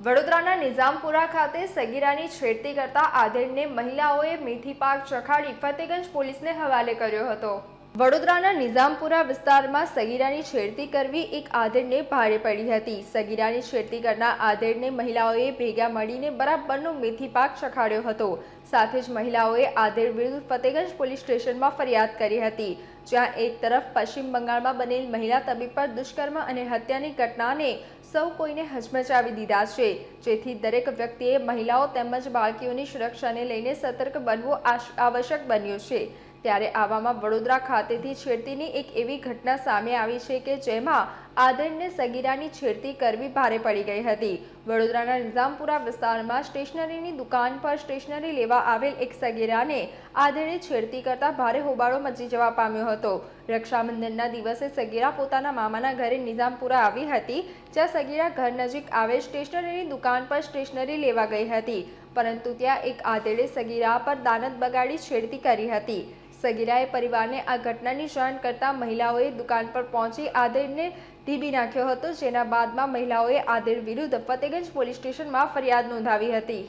વડોદરાના નિઝામપુરા ખાતે સગીરાની છેડતી કરતા આધેડને મહિલાઓએ મેથી પાક ચખાડી ફતેગંજ પોલીસને હવાલે કર્યો હતો. વડોદરાના નિઝામપુરા વિસ્તારમાં સગીરાની છેડતી કરવી એક આધેડને ભારે પડી હતી. સગીરાની છેડતી કરનાર આધેડને મહિલાઓએ ભેગા મળીને બરાબરનો મેથી પાક ચખાડ્યો હતો. સાથે જ મહિલાઓએ આધેડ વિરુદ્ધ ફતેગંજ પોલીસ સ્ટેશનમાં ફરિયાદ કરી હતી. જ્યાં એક તરફ પશ્ચિમ બંગાળમાં બનેલ મહિલા તબીબ પર દુષ્કર્મ અને હત્યાની ઘટનાને સૌ કોઈને હચમચાવી દીધા છે. જેથી દરેક વ્યક્તિએ મહિલાઓ તેમજ બાળકીઓની સુરક્ષાને લઈને સતર્ક બનવું આવશ્યક બન્યું છે. ત્યારે આવામાં વડોદરા ખાતેથી છેડતીની એક એવી ઘટના સામે આવી છે કે જેમાં આદરને સગીરાની છેડતી કરવી ભારે પડી ગઈ હતી. વડોદરાના નિઝામપુરા વિસ્તારમાં સ્ટેશનરીની દુકાન પર સ્ટેશનરી લેવા આવેલ એક સગીરાને આદરે છેડતી કરતા ભારે હોબાળો મચી જવા પામ્યો હતો. રક્ષાબંધનના દિવસે સગીરા પોતાના મામાના ઘરે નિઝામપુરા આવી હતી, જ્યાં સગીરા ઘર નજીક આવેલ સ્ટેશનરીની દુકાન પર સ્ટેશનરી લેવા ગઈ હતી. પરંતુ ત્યાં એક આધેડે સગીરા પર દાનત બગાડી છેડતી કરી હતી. સગીરાએ પરિવારને આ ઘટનાની જાણ કરતા મહિલાઓએ દુકાન પર પહોંચી આધેડને ઢીબી નાખ્યો હતો, જેના બાદમાં મહિલાઓએ આધેડ વિરુદ્ધ ફતેગંજ પોલીસ સ્ટેશનમાં ફરિયાદ નોંધાવી હતી.